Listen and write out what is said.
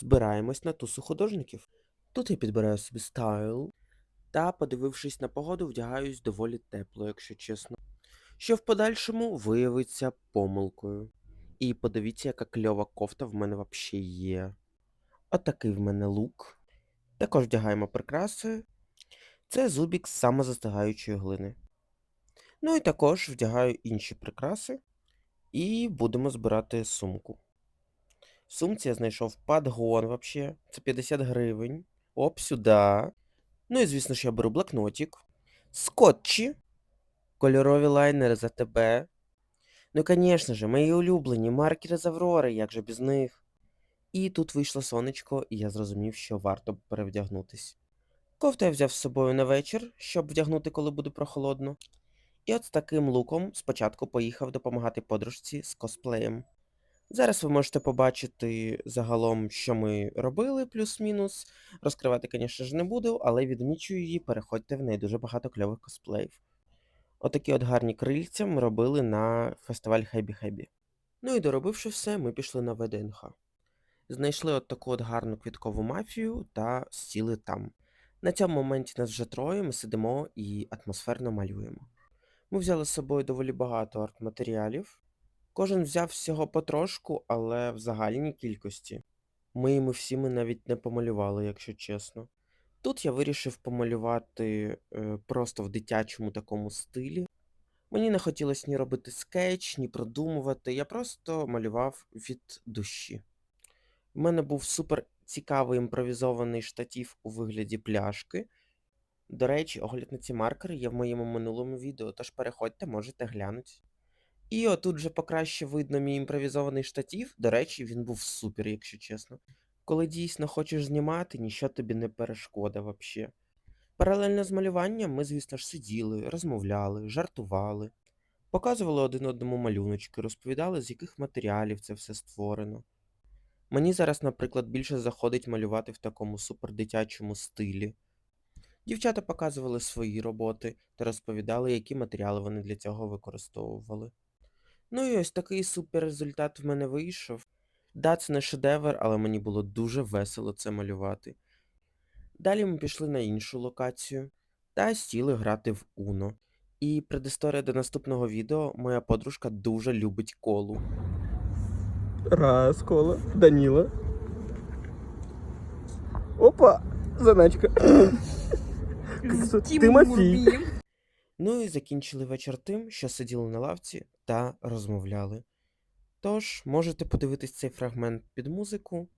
Збираємось на тусу художників. Тут я підбираю собі стайл та, подивившись на погоду, вдягаюсь доволі тепло, якщо чесно. Що в подальшому виявиться помилкою. І подивіться, яка кльова кофта в мене вообще є. Отакий в мене лук. Також вдягаємо прикраси. Це зубік з самозастигаючої глини. Ну і також вдягаю інші прикраси. І будемо збирати сумку. Сумці я знайшов подгон вообще. Це 50 гривень. Оп, сюди. Ну і звісно ж я беру блокнотик, скотчі, кольорові лайнери за тебе. Ну, звісно ж, мої улюблені маркери з Аврори, як же без них. І тут вийшло сонечко, і я зрозумів, що варто перевдягнутись. Кофту я взяв з собою на вечір, щоб вдягнути, коли буде прохолодно. І от з таким луком спочатку поїхав допомагати подружці з косплеєм. Зараз ви можете побачити загалом, що ми робили, плюс-мінус. Розкривати, звісно ж, не буду, але відмічую її, переходьте в неї дуже багато кльових косплеїв. Отакі от гарні крильця ми робили на фестиваль Хебі Хебі. Ну і доробивши все, ми пішли на ВДНХ. Знайшли от таку от гарну квіткову мафію та сіли там. На цьому моменті нас вже троє, ми сидимо і атмосферно малюємо. Ми взяли з собою доволі багато арт-матеріалів. Кожен взяв всього потрошку, але в загальній кількості. Ми їми всі ми навіть не помалювали, якщо чесно. Тут я вирішив помалювати е, просто в дитячому такому стилі. Мені не хотілося ні робити скетч, ні продумувати, я просто малював від душі. У мене був супер цікавий імпровізований штатів у вигляді пляшки. До речі, огляд на ці маркери є в моєму минулому відео, тож переходьте, можете глянути. І отут же покраще видно мій імпровізований штатів. До речі, він був супер, якщо чесно. Коли дійсно хочеш знімати, ніщо тобі не перешкода вообще. Паралельно з малюванням ми, звісно ж, сиділи, розмовляли, жартували, показували один одному малюночки, розповідали, з яких матеріалів це все створено. Мені зараз, наприклад, більше заходить малювати в такому супердитячому стилі. Дівчата показували свої роботи та розповідали, які матеріали вони для цього використовували. Ну і ось такий супер результат в мене вийшов. Да, це не шедевр, але мені було дуже весело це малювати. Далі ми пішли на іншу локацію та сіли грати в Уно. І предісторія до наступного відео моя подружка дуже любить колу. Раз, кола, Даніла. Опа, заначка. Тимофій. Ну і закінчили вечір тим, що сиділи на лавці та розмовляли. Тож, можете подивитись цей фрагмент під музику,